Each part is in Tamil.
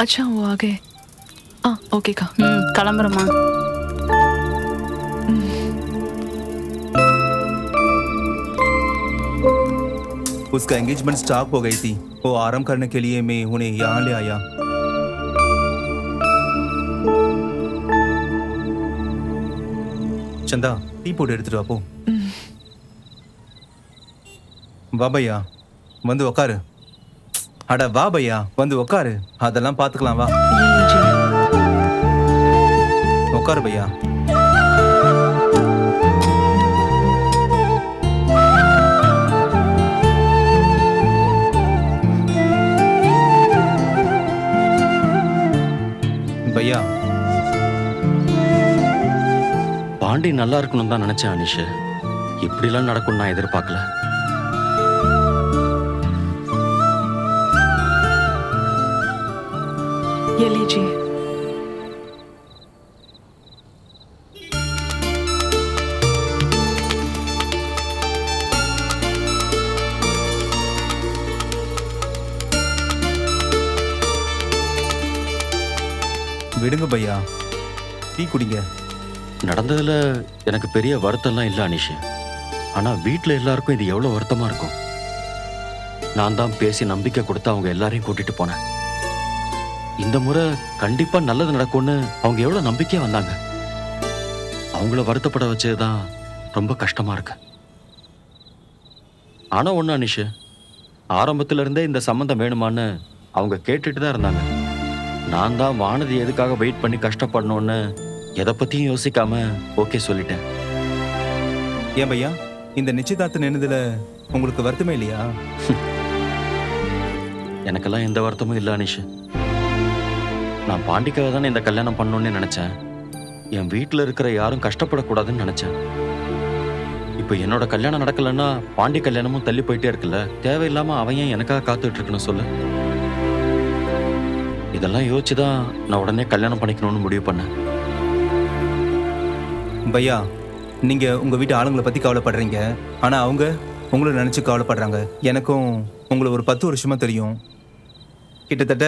अच्छा वो आ गए ஆ ஓகேக்கா ம் கிளம்புறோமா उसका एंगेजमेंट स्टॉप हो गई थी वो आराम करने के लिए मैं उन्हें यहाँ ले आया சந்தா டீ போட்டு எடுத்துட்டு வா போ வா பையா வந்து உக்காரு அட வா பையா வந்து உக்காரு. அதெல்லாம் பாத்துக்கலாம் வா. உக்காரு பையா. பையா. பாண்டி நல்லா இருக்கணும் தான் நினைச்சேன் அனிஷ. இப்படிலாம் நடக்கும் நான் எதிர்பார்க்கல. ये लीजिए விடுங்க பையா டீ குடிங்க நடந்ததுல எனக்கு பெரிய வருத்தம்லாம் இல்லை அனிஷ் ஆனா வீட்ல எல்லாருக்கும் இது எவ்வளவு வருத்தமா இருக்கும் நான் தான் பேசி நம்பிக்கை கொடுத்து அவங்க எல்லாரையும் கூட்டிட்டு போனேன் இந்த முறை கண்டிப்பா நல்லது நடக்கும்னு அவங்க எவ்வளவு நம்பிக்கையா வந்தாங்க. அவங்கள வருத்தப்பட வச்சதுதான் ரொம்ப கஷ்டமா இருக்கு. ஆனா ஒண்ணு அனிஷ் ஆரம்பத்துல இருந்தே இந்த சம்மந்தம் வேணுமான்னு அவங்க கேட்டுட்டு தான் இருந்தாங்க. நான் தான் வானதி எதுக்காக வெயிட் பண்ணி கஷ்டப்படணும்னு எதை பத்தியும் யோசிக்காம ஓகே சொல்லிட்டேன். ஏன் பையா? இந்த நிச்சயதார்த்தம் நின்னதுல உங்களுக்கு வருத்தமே இல்லையா? எனக்கெல்லாம் எந்த வருத்தமும் இல்லை அனிஷ். நான் பாண்டிக்காக தானே இந்த கல்யாணம் பண்ணணும்னு நினைச்சேன். என் வீட்டில் இருக்கிற யாரும் கஷ்டப்படக்கூடாதுன்னு நினைச்சேன். இப்போ என்னோட கல்யாணம் நடக்கலைன்னா பாண்டி கல்யாணமும் தள்ளி போயிட்டே இருக்குல்ல? தேவையில்லாமல் அவன் ஏன் எனக்காக காத்துட்டு இருக்கணும் சொல்லு. இதெல்லாம் யோசிச்சு தான் நான் உடனே கல்யாணம் பண்ணிக்கணும்னு முடிவு பண்ணேன். பையா நீங்கள் உங்கள் வீட்டு ஆளுங்களை பற்றி கவலைப்படுறீங்க. ஆனால் அவங்க உங்களை நினச்சி கவலைப்படுறாங்க. எனக்கும் உங்களை ஒரு பத்து வருஷமாக தெரியும். கிட்டத்தட்ட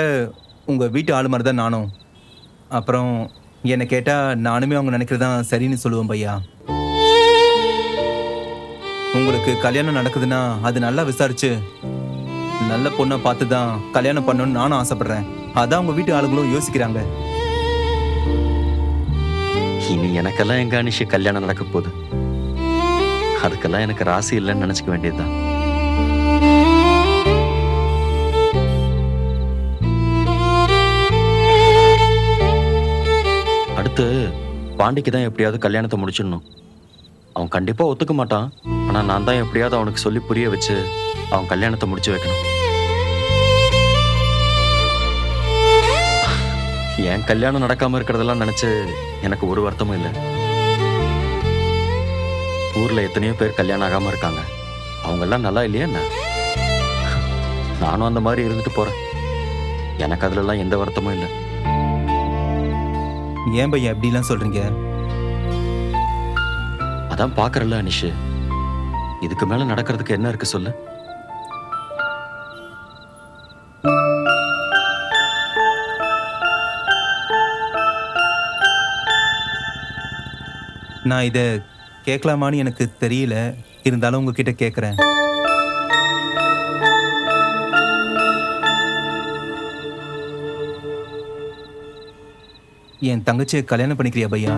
உங்கள் வீட்டு ஆளு மாதிரி தான் நானும். அப்புறம் என்னை கேட்டால் நானுமே அவங்க நினைக்கிறது தான் சரின்னு சொல்லுவேன் பையா. உங்களுக்கு கல்யாணம் நடக்குதுன்னா அது நல்லா விசாரிச்சு நல்ல பொண்ணை பார்த்து தான் கல்யாணம் பண்ணணும்னு நானும் ஆசைப்படுறேன். அதான் உங்க வீட்டு ஆளுங்களும் யோசிக்கிறாங்க. இனி எனக்கெல்லாம் எங்க அனிஷ் கல்யாணம் நடக்க போகுது. அதுக்கெல்லாம் எனக்கு ராசி இல்லைன்னு நினைச்சுக்க வேண்டியதுதான். பாண்டிக்கு தான் எப்படியாவது கல்யாணத்தை முடிச்சிடணும். அவன் கண்டிப்பா ஒத்துக்க மாட்டான். ஆனா நான் தான் எப்படியாவது அவனுக்கு சொல்லி புரிய வச்சு அவன் கல்யாணத்தை முடிச்சு வைக்கணும். என் கல்யாணம் நடக்காம இருக்கிறதெல்லாம் நினச்சி எனக்கு ஒரு வருத்தமும் இல்லை. ஊர்ல எத்தனையோ பேர் கல்யாணம் ஆகாம இருக்காங்க. அவங்க எல்லாம் நல்லா இல்லையா என்ன? நானும் அந்த மாதிரி இருந்துட்டு போறேன். எனக்கு அதுல எல்லாம் எந்த வருத்தமும் இல்லை. ஏன் பையா இப்படிலாம் சொல்றீங்க? அதான் பாக்குறல்ல அனிஷ். இதுக்கு மேல நடக்கிறதுக்கு என்ன இருக்கு சொல்லு. நான் இதை கேட்கலாமான்னு எனக்கு தெரியல. இருந்தாலும் உங்ககிட்ட கேட்குறேன். என் தங்கச்சியை கல்யாணம் பண்ணிக்கிறியா பையா?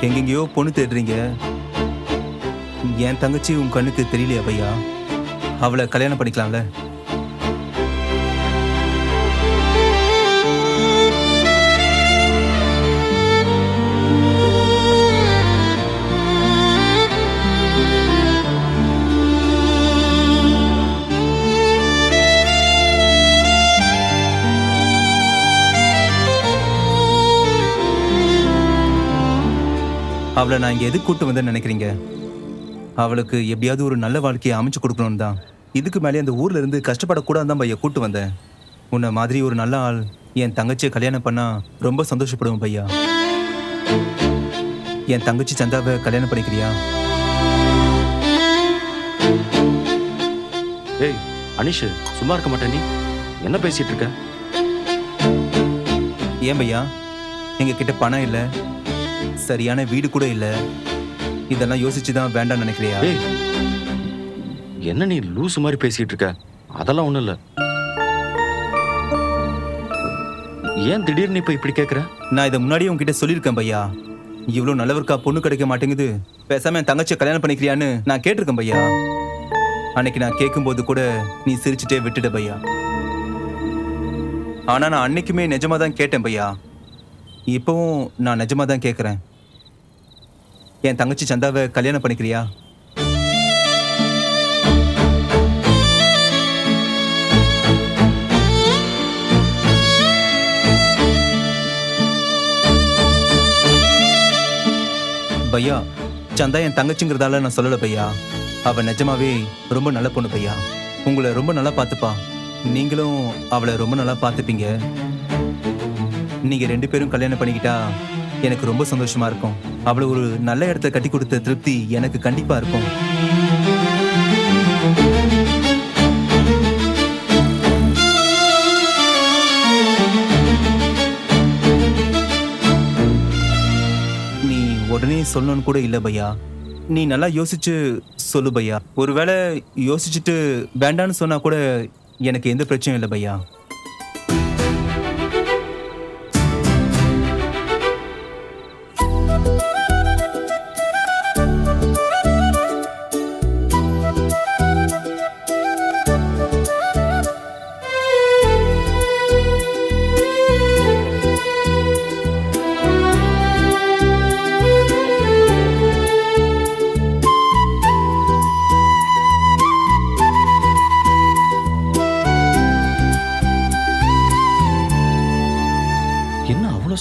எங்கெங்கேயோ பொண்ணு தேடுறீங்க. என் தங்கச்சி உன் கண்ணுக்கு தெரியலையா பையா? அவளை கல்யாணம் பண்ணிக்கலாம்ல. அவளை நான் இங்கே எதுக்கு கூட்டு வந்தேன்னு நினைக்கிறீங்க? அவளுக்கு எப்படியாவது ஒரு நல்ல வாழ்க்கையை அமைச்சு கொடுக்கணும்னு தான். இதுக்கு மேலே அந்த ஊர்ல இருந்து கஷ்டப்படக்கூடாது தான் பையா கூட்டு வந்தேன். உன்னை மாதிரி ஒரு நல்ல ஆள் என் தங்கச்சியை கல்யாணம் பண்ணா ரொம்ப சந்தோஷப்படுவேன் பையா. என் தங்கச்சி சந்தாவை கல்யாணம் பண்ணிக்கிறியா? ஏய் அனிஷ் சும்மா இருக்க மாட்டே நீ. என்ன பேசிட்டு இருக்க? ஏன் பையா? எங்க கிட்ட பணம் இல்லை. சரியான வீடு கூட இல்லை. இதெல்லாம் யோசிச்சு தான் வேண்டாம்னு நினைக்கிறியா? ஏய் என்ன நீ லூசு மாதிரி பேசிட்டு இருக்க? அதெல்லாம் ஒண்ணும் இல்ல. ஏன் திடீர்னு இப்ப இப்படி கேக்குற? நான் இதை முன்னாடியே உங்ககிட்ட சொல்லியிருக்கேன் பையா. இவ்வளோ நல்லவருக்கா பொண்ணு கிடைக்க மாட்டேங்குது. பேசாம என் தங்கச்சியை கல்யாணம் பண்ணிக்கிறியான்னு நான் கேட்டிருக்கேன் பையா. அன்னைக்கு நான் கேட்கும்போது கூட நீ சிரிச்சுட்டே விட்டுட்ட பையா. ஆனா நான் அன்னைக்குமே நிஜமா தான் கேட்டேன் பையா. இப்பவும் நான் நிஜமா தான் கேட்குறேன் என் தங்கச்சி சந்தாவை கல்யாணம் பண்ணிக்கிறியா? பையா சந்தா என் தங்கச்சிங்கிறதால நான் சொல்லலை பையா. அவள் நிஜமாவே ரொம்ப நல்ல பொண்ணு பையா. உங்களை ரொம்ப நல்லா பார்த்துப்பா. நீங்களும் அவளை ரொம்ப நல்லா பார்த்துப்பீங்க. நீங்கள் ரெண்டு பேரும் கல்யாணம் பண்ணிக்கிட்டா எனக்கு ரொம்ப சந்தோஷமா இருக்கும். அவளை ஒரு நல்ல இடத்த கட்டி கொடுத்த திருப்தி எனக்கு கண்டிப்பா இருக்கும். நீ உடனே சொல்லணும்னு கூட இல்லை பையா. நீ நல்லா யோசிச்சு சொல்லு பையா. ஒருவேளை யோசிச்சுட்டு வேண்டான்னு சொன்னா கூட எனக்கு எந்த பிரச்சனையும் இல்லை பையா.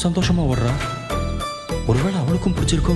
சந்தோஷமா வர்றா ஒருவேளை அவளுக்கும் பிடிச்சிருக்கோ?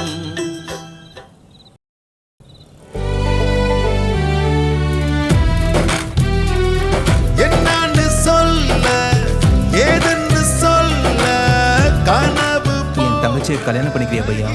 கல்யாணம் பண்ணிக்கிறியா பையா?